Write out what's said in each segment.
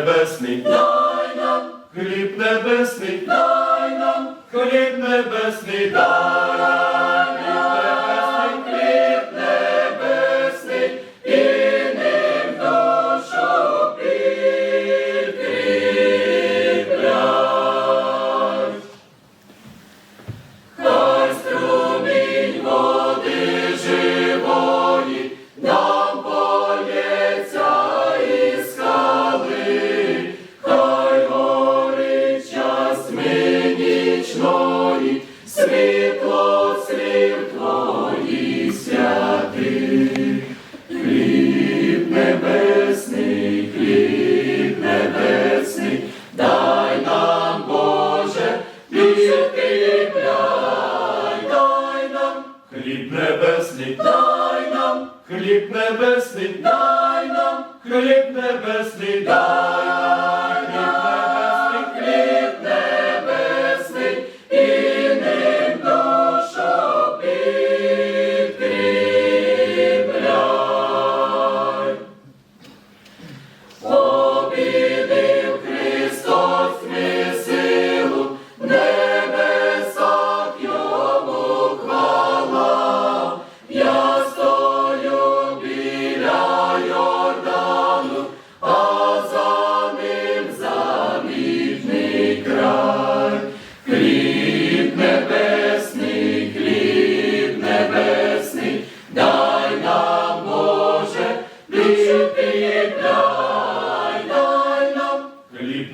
небесний, дай нам, хліб небесний, дай нам, хліб небесний, дай Хліб небесний, хліб небесний, дай нам, Боже, підкріпляй, дай нам, хліб небесний, дай нам, хліб небесний, дай нам, хліб небесний, дай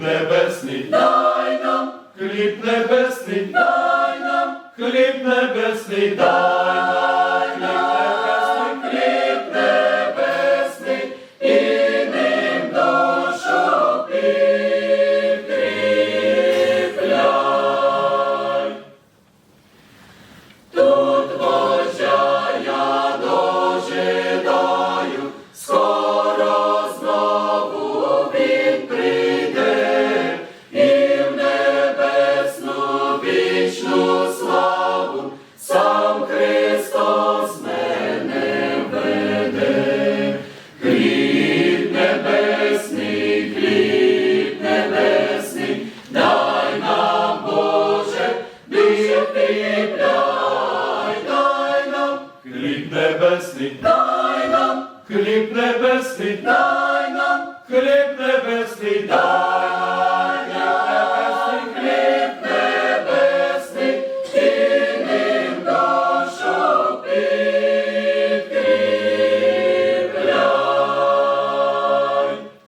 небесний, дай нам, хліб небесний, дай нам, хліб небесний, дай небесний, дай нам, хліб небесний, дай нам, хліб небесний, дай